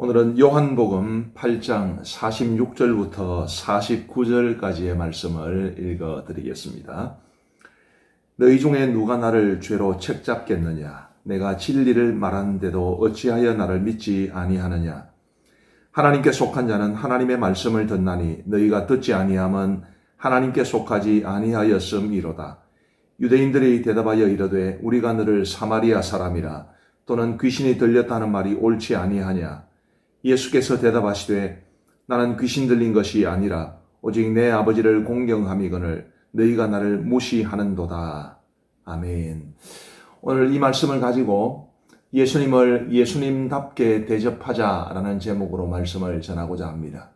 오늘은 요한복음 8장 46절부터 49절까지의 말씀을 읽어 드리겠습니다. 너희 중에 누가 나를 죄로 책잡겠느냐? 내가 진리를 말하는데도 어찌하여 나를 믿지 아니하느냐? 하나님께 속한 자는 하나님의 말씀을 듣나니 너희가 듣지 아니함은 하나님께 속하지 아니하였음이로다. 유대인들이 대답하여 이르되 우리가 너를 사마리아 사람이라 또는 귀신이 들렸다는 말이 옳지 아니하냐? 예수께서 대답하시되 나는 귀신 들린 것이 아니라 오직 내 아버지를 공경함이거늘 너희가 나를 무시하는도다. 아멘. 오늘 이 말씀을 가지고 예수님을 예수님답게 대접하자라는 제목으로 말씀을 전하고자 합니다.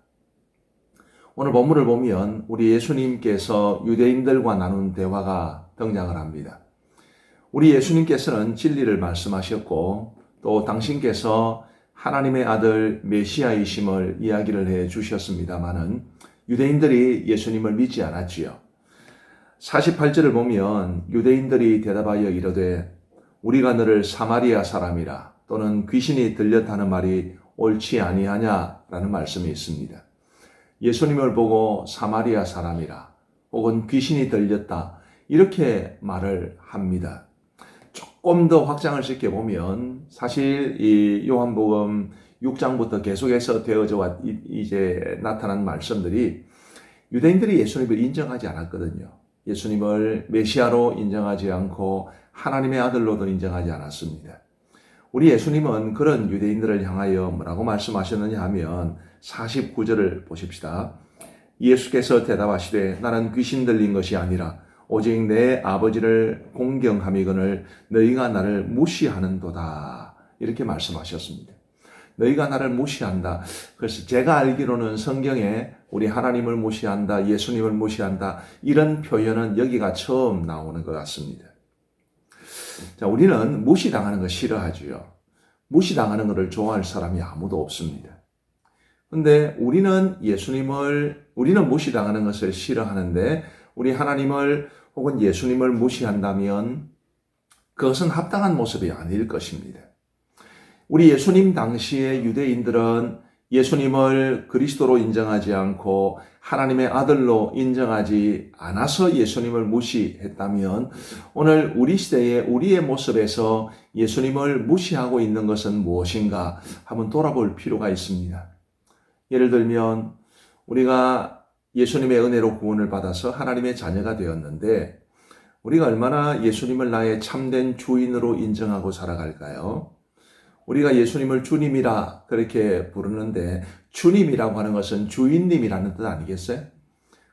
오늘 본문을 보면 우리 예수님께서 유대인들과 나눈 대화가 등장을 합니다. 우리 예수님께서는 진리를 말씀하셨고 또 당신께서 하나님의 아들 메시아이심을 이야기를 해 주셨습니다마는 유대인들이 예수님을 믿지 않았지요. 48절을 보면 유대인들이 대답하여 이르되 우리가 너를 사마리아 사람이라 또는 귀신이 들렸다는 말이 옳지 아니하냐라는 말씀이 있습니다. 예수님을 보고 사마리아 사람이라 혹은 귀신이 들렸다 이렇게 말을 합니다. 조금 더 확장을 시켜 보면 사실 이 요한복음 6장부터 계속해서 되어져 왔 이제 나타난 말씀들이 유대인들이 예수님을 인정하지 않았거든요. 예수님을 메시아로 인정하지 않고 하나님의 아들로도 인정하지 않았습니다. 우리 예수님은 그런 유대인들을 향하여 뭐라고 말씀하셨느냐 하면 49절을 보십시다. 예수께서 대답하시되 나는 귀신 들린 것이 아니라 오직 내 아버지를 공경함이거늘 너희가 나를 무시하는도다. 이렇게 말씀하셨습니다. 너희가 나를 무시한다. 그래서 제가 알기로는 성경에 우리 하나님을 무시한다, 예수님을 무시한다, 이런 표현은 여기가 처음 나오는 것 같습니다. 자, 우리는 무시당하는 거 싫어하지요. 무시당하는 것을 좋아할 사람이 아무도 없습니다. 근데 우리는 예수님을, 우리는 무시당하는 것을 싫어하는데, 우리 하나님을 혹은 예수님을 무시한다면 그것은 합당한 모습이 아닐 것입니다. 우리 예수님 당시의 유대인들은 예수님을 그리스도로 인정하지 않고 하나님의 아들로 인정하지 않아서 예수님을 무시했다면 오늘 우리 시대의 우리의 모습에서 예수님을 무시하고 있는 것은 무엇인가 한번 돌아볼 필요가 있습니다. 예를 들면 우리가 예수님의 은혜로 구원을 받아서 하나님의 자녀가 되었는데 우리가 얼마나 예수님을 나의 참된 주인으로 인정하고 살아갈까요? 우리가 예수님을 주님이라 그렇게 부르는데 주님이라고 하는 것은 주인님이라는 뜻 아니겠어요?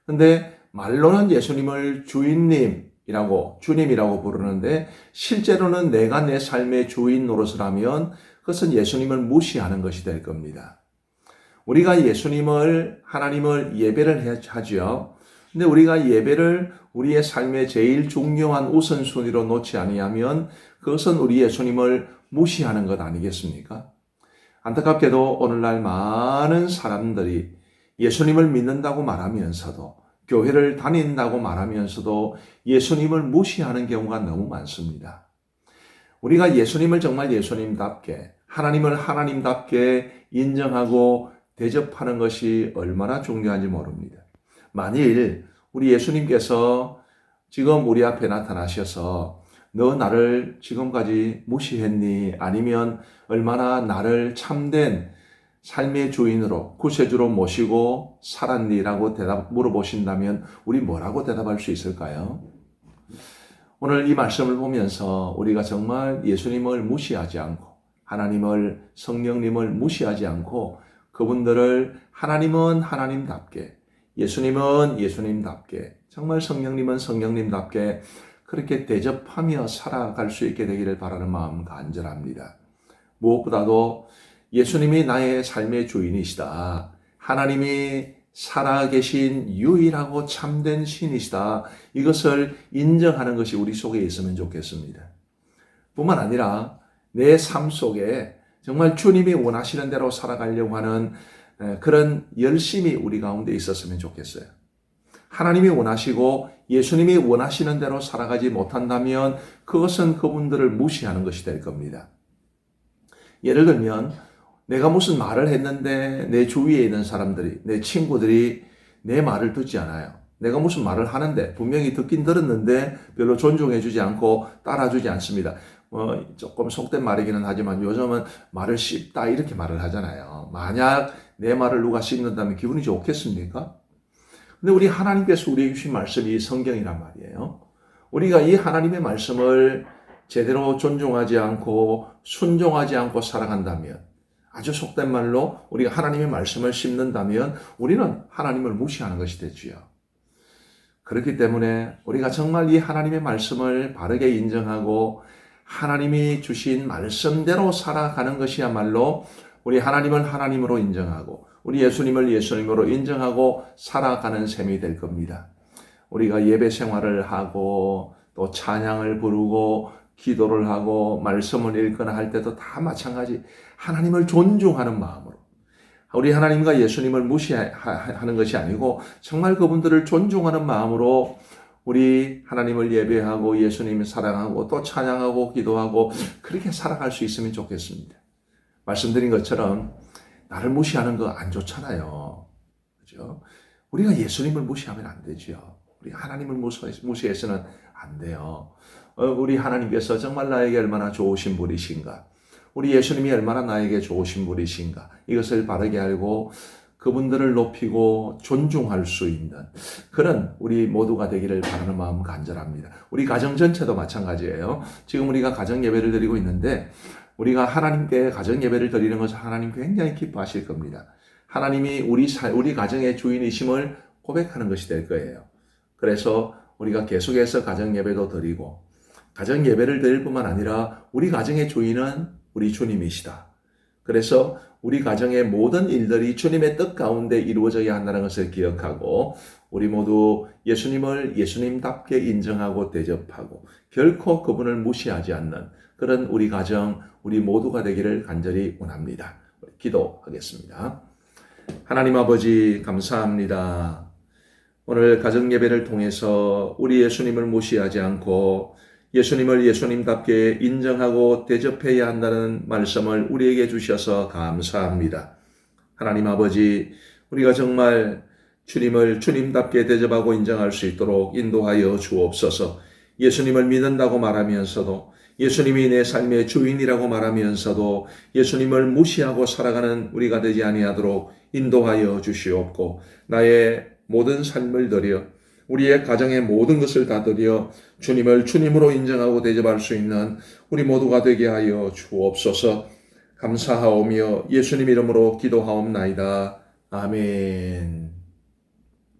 근데 말로는 예수님을 주인님이라고 주님이라고 부르는데 실제로는 내가 내 삶의 주인 노릇을 하면 그것은 예수님을 무시하는 것이 될 겁니다. 우리가 예수님을 하나님을 예배를 하지요. 근데 우리가 예배를 우리의 삶의 제일 중요한 우선순위로 놓지 아니하면 그것은 우리 예수님을 무시하는 것 아니겠습니까? 안타깝게도 오늘날 많은 사람들이 예수님을 믿는다고 말하면서도 교회를 다닌다고 말하면서도 예수님을 무시하는 경우가 너무 많습니다. 우리가 예수님을 정말 예수님답게 하나님을 하나님답게 인정하고 대접하는 것이 얼마나 중요한지 모릅니다. 만일 우리 예수님께서 지금 우리 앞에 나타나셔서 너 나를 지금까지 무시했니? 아니면 얼마나 나를 참된 삶의 주인으로 구세주로 모시고 살았니?라고 대답 물어보신다면 우리 뭐라고 대답할 수 있을까요? 오늘 이 말씀을 보면서 우리가 정말 예수님을 무시하지 않고 하나님을 성령님을 무시하지 않고 그분들을 하나님은 하나님답게 예수님은 예수님답게 정말 성령님은 성령님답게 그렇게 대접하며 살아갈 수 있게 되기를 바라는 마음 간절합니다. 무엇보다도 예수님이 나의 삶의 주인이시다. 하나님이 살아계신 유일하고 참된 신이시다. 이것을 인정하는 것이 우리 속에 있으면 좋겠습니다. 뿐만 아니라 내 삶 속에 정말 주님이 원하시는 대로 살아가려고 하는 그런 열심이 우리 가운데 있었으면 좋겠어요. 하나님이 원하시고 예수님이 원하시는 대로 살아가지 못한다면 그것은 그분들을 무시하는 것이 될 겁니다. 예를 들면 내가 무슨 말을 했는데 내 주위에 있는 사람들이, 내 친구들이 내 말을 듣지 않아요. 내가 무슨 말을 하는데 분명히 듣긴 들었는데 별로 존중해주지 않고 따라주지 않습니다. 뭐 조금 속된 말이기는 하지만 요즘은 말을 씹다 이렇게 말을 하잖아요. 만약 내 말을 누가 씹는다면 기분이 좋겠습니까? 근데 우리 하나님께서 우리에게 주신 말씀이 성경이란 말이에요. 우리가 이 하나님의 말씀을 제대로 존중하지 않고 순종하지 않고 살아간다면 아주 속된 말로 우리가 하나님의 말씀을 씹는다면 우리는 하나님을 무시하는 것이 되지요. 그렇기 때문에 우리가 정말 이 하나님의 말씀을 바르게 인정하고 하나님이 주신 말씀대로 살아가는 것이야말로 우리 하나님을 하나님으로 인정하고 우리 예수님을 예수님으로 인정하고 살아가는 셈이 될 겁니다. 우리가 예배 생활을 하고 또 찬양을 부르고 기도를 하고 말씀을 읽거나 할 때도 다 마찬가지 하나님을 존중하는 마음으로 우리 하나님과 예수님을 무시하는 것이 아니고 정말 그분들을 존중하는 마음으로 우리 하나님을 예배하고 예수님을 사랑하고 또 찬양하고 기도하고 그렇게 살아갈 수 있으면 좋겠습니다. 말씀드린 것처럼 나를 무시하는 거 안 좋잖아요. 그죠? 우리가 예수님을 무시하면 안 되죠. 우리 하나님을 무시해서는 안 돼요. 어, 우리 하나님께서 정말 나에게 얼마나 좋으신 분이신가. 우리 예수님이 얼마나 나에게 좋으신 분이신가. 이것을 바르게 알고 그분들을 높이고 존중할 수 있는 그런 우리 모두가 되기를 바라는 마음 간절합니다. 우리 가정 전체도 마찬가지예요. 지금 우리가 가정 예배를 드리고 있는데 우리가 하나님께 가정 예배를 드리는 것을 하나님 굉장히 기뻐하실 겁니다. 하나님이 우리 사, 우리 가정의 주인이심을 고백하는 것이 될 거예요. 그래서 우리가 계속해서 가정 예배도 드리고 가정 예배를 드릴 뿐만 아니라 우리 가정의 주인은 우리 주님이시다. 그래서 우리 가정의 모든 일들이 주님의 뜻 가운데 이루어져야 한다는 것을 기억하고 우리 모두 예수님을 예수님답게 인정하고 대접하고 결코 그분을 무시하지 않는 그런 우리 가정, 우리 모두가 되기를 간절히 원합니다. 기도하겠습니다. 하나님 아버지 감사합니다. 오늘 가정 예배를 통해서 우리 예수님을 무시하지 않고 예수님을 예수님답게 인정하고 대접해야 한다는 말씀을 우리에게 주셔서 감사합니다. 하나님 아버지, 우리가 정말 주님을 주님답게 대접하고 인정할 수 있도록 인도하여 주옵소서. 예수님을 믿는다고 말하면서도 예수님이 내 삶의 주인이라고 말하면서도 예수님을 무시하고 살아가는 우리가 되지 아니하도록 인도하여 주시옵고 나의 모든 삶을 들여 우리의 가정의 모든 것을 다 드려 주님을 주님으로 인정하고 대접할 수 있는 우리 모두가 되게 하여 주옵소서 감사하오며 예수님 이름으로 기도하옵나이다. 아멘.